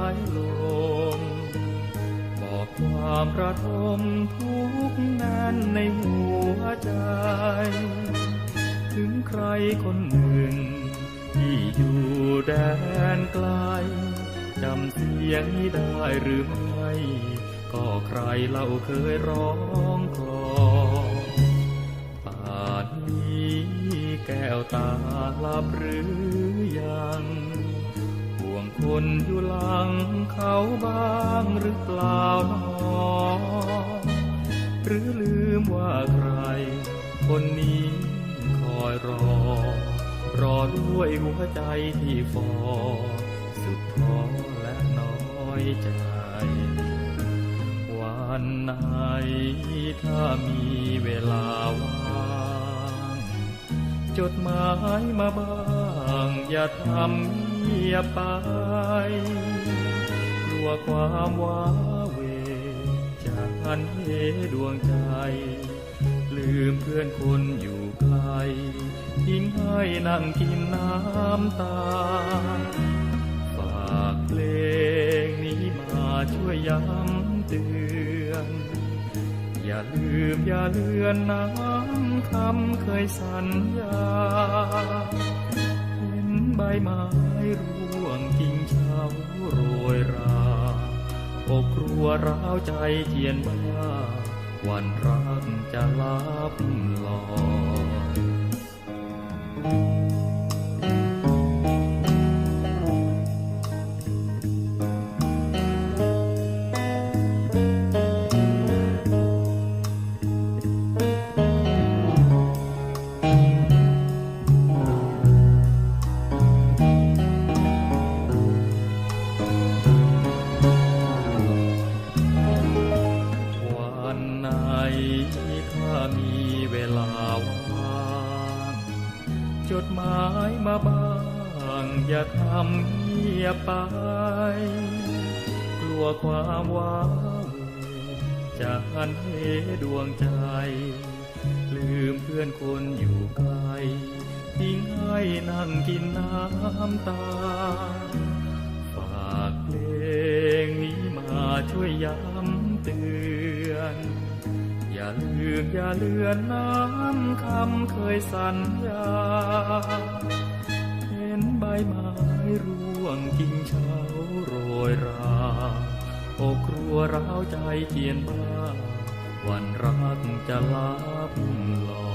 ายลมบอกความระทมทุกนั้นในหัวใจ ถึงใครคนหนึ่ง ที่อยู่แดนไกลจำเสียงนี้ได้หรือไม่ ก็ใครเล่าเคยร้องคลองป่านนี้แก้วตาหลับหรือยัง วงคนอยู่หลังเขาบ้างหรือเปล่าหนอหรือลืมว่าใคร คนนี้คอยรอ รอด้วยหัวใจที่ฟอสุดท้อและน้อยใจ วันไหนถ้ามีเวลาว่างจดหมายมาบ้าง อย่าทำ งียบไป กลัวความว้าเวจากอันเหดวงใจ ลืมเพื่อนคนอยู่ไกลทิ้งให้นั่งกินน้ำตา ฝากเพลงนี้มาช่วยย้ำเตือน อย่าลืมอย่าเลือนน้ำคำเคยสัญญา บไม้ร่วงกิ่งเช้าโรยราอกครัวร้าวใจเทียนบ้าวันรักจะลับลอยวัน จดหมายมาบ้างอย่าทำเงียบไป กลัวความว้าเหวจะหันเหดวงใจ ลืมเพื่อนคนอยู่ไกลทิ้งให้นั่งกินน้ำตา ฝากเพลงนี้มาช่วยย้ำเตือน อย่าลืมอย่าเลือนน้ำคำเคยสัญญา เห็นใบไม้ร่วงกิ่งเช้าโรยราอกครัวร้าวใจเจียนบ้าวันรักจะลับลอย